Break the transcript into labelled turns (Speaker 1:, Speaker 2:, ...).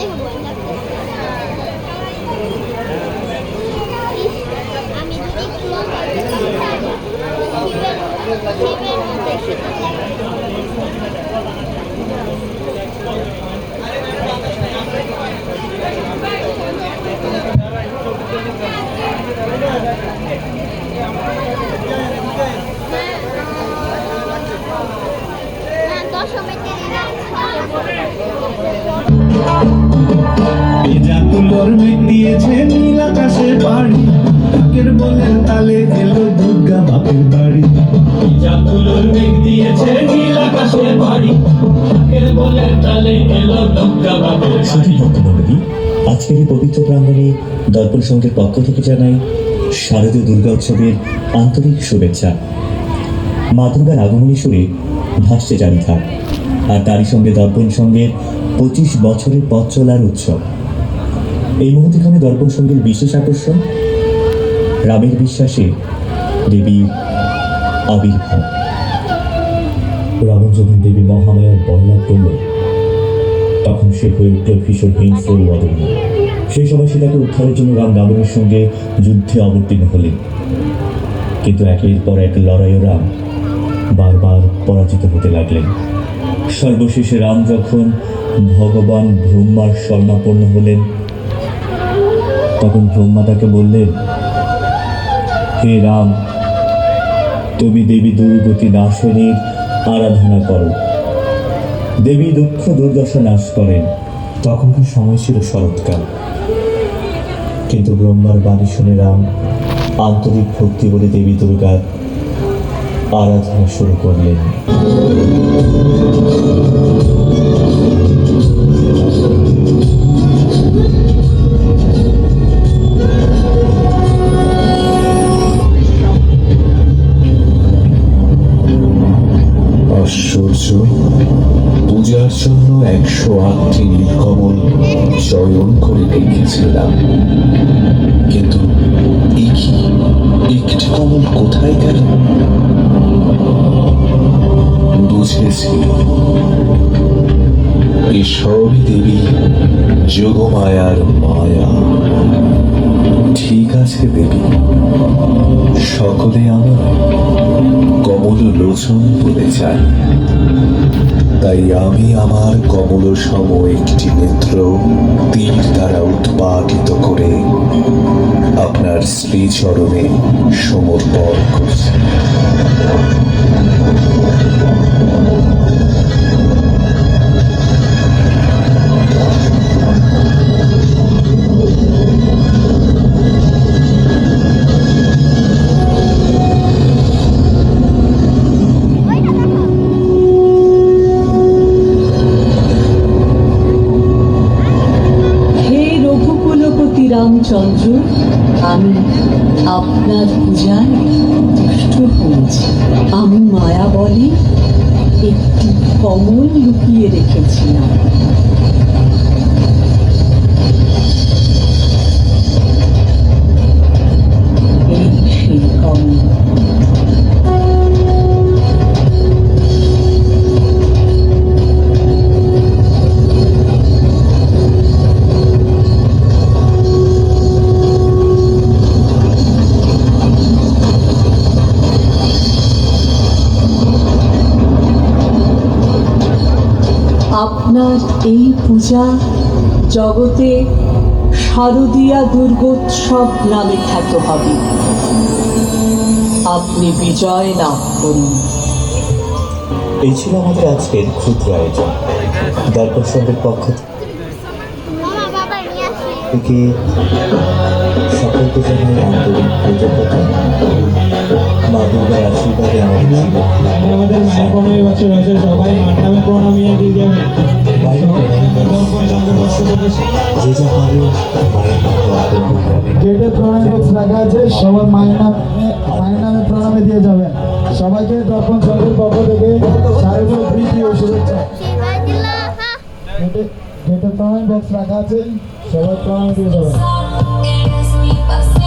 Speaker 1: derrubou ainda a medida que o longo é necessária, o ribeirão deixa Mas nós somos veterinários. দশমীতে
Speaker 2: জাতুলোর মেঘ নীল আকাশে পাড়ি ঢাকের বলের তালে এলো দুর্গা বাপের বাড়ি।
Speaker 3: জাতুলোর মেঘ দিয়েছে নীল আকাশে বাড়ি। ঢাকের বলের তালে এলো দুর্গা
Speaker 4: শুধু ভক্তমণ্ডলী আজকের এই পবিত্র প্রাঙ্গণে দর্পণ সংঘের পক্ষ থেকে জানাই শারদীয় দুর্গা উৎসবের আন্তরিক শুভেচ্ছা। মা দুর্গার আগমনী সুরে ভাসছে চারিধার আর তারই সঙ্গে দর্পণ সংঘের পঁচিশ বছরের পথ চলার উৎসব। এই মুহূর্তেখানে দর্পণ সংঘের বিশেষ আকর্ষণ, রামের বিশ্বাসে দেবী আবির্ভাব। রাবণ যখন দেবী মহামায়ার বর্ণনা করল, তখন সে হয়ে উঠল ভীষণ হিংস্র অদম্য। সেই সময় সে তাকে উদ্ধারের জন্য রাম রাবণের সঙ্গে যুদ্ধে অবতীর্ণ হলেন। কিন্তু একের পর এক লড়াইয়ে রাম বারবার পরাজিত হতে লাগলেন। সর্বশেষে রাম যখন ভগবান ব্রহ্মার স্বর্ণাপন্ন হলেন। তখন ব্রহ্মা তাকে বললেন, হে রাম, তুমি দেবী দুর্গতি নাশনীর আরাধনা করো। দেবী দুঃখ দুর্দশা নাশ করেন। তখন তখনকার সময় ছিল শরৎকাল। কিন্তু ব্রহ্মার বাণী শুনে রাম আন্তরিক ভক্তি বলে দেবী দুর্গার আরাধনা শুরু করলেন।
Speaker 5: একশো আটটি নীলকমল চয়ন করে রেখেছিলাম কিন্তু একটি কমল কোথায় গেল? বুঝেছি। এসবই দেবী যোগমায়ার মায়া। ঠিক আছে দেবী। সকলে আমার কমল লোচন বলে চাই। তাই আমি আমার কমল সম একটি নেত্র তীর দ্বারা উৎপাদিত করে আপনার শ্রীচরণে সমর্পণ
Speaker 6: আমি আপনার পূজায় দুষ্ট হয়েছি। আমি মায়া বলে একটি কমল লুকিয়ে রেখেছিলাম। আপনার এই পূজা জগতে শারদীয়া দুর্গোৎসব নামে খ্যাত হবে। আপনি বিজয় লাভ করুন।
Speaker 4: এই ছিল আমাদের আজকের ক্ষুদ্র আয়োজন। দর্পণ সংঘের পক্ষ থেকে সকলকে জানাই আন্তরিক কৃতজ্ঞতা। মা দুর্গার আশীর্বাদে আমাদের
Speaker 3: আমাদের মায়ের পনেরো বছর আছে সবাই মার নামে প্রণামিয়ে দিয়ে যাবে
Speaker 7: গেটে প্রণামী বক্স রাখা আছে সবার মায়ের নামে মায়ের নামে প্রণামী দিয়ে যাবেন সবাইকে দর্পণ সংঘের পক্ষ থেকে সবাই প্রণামী দিয়ে যাবেন।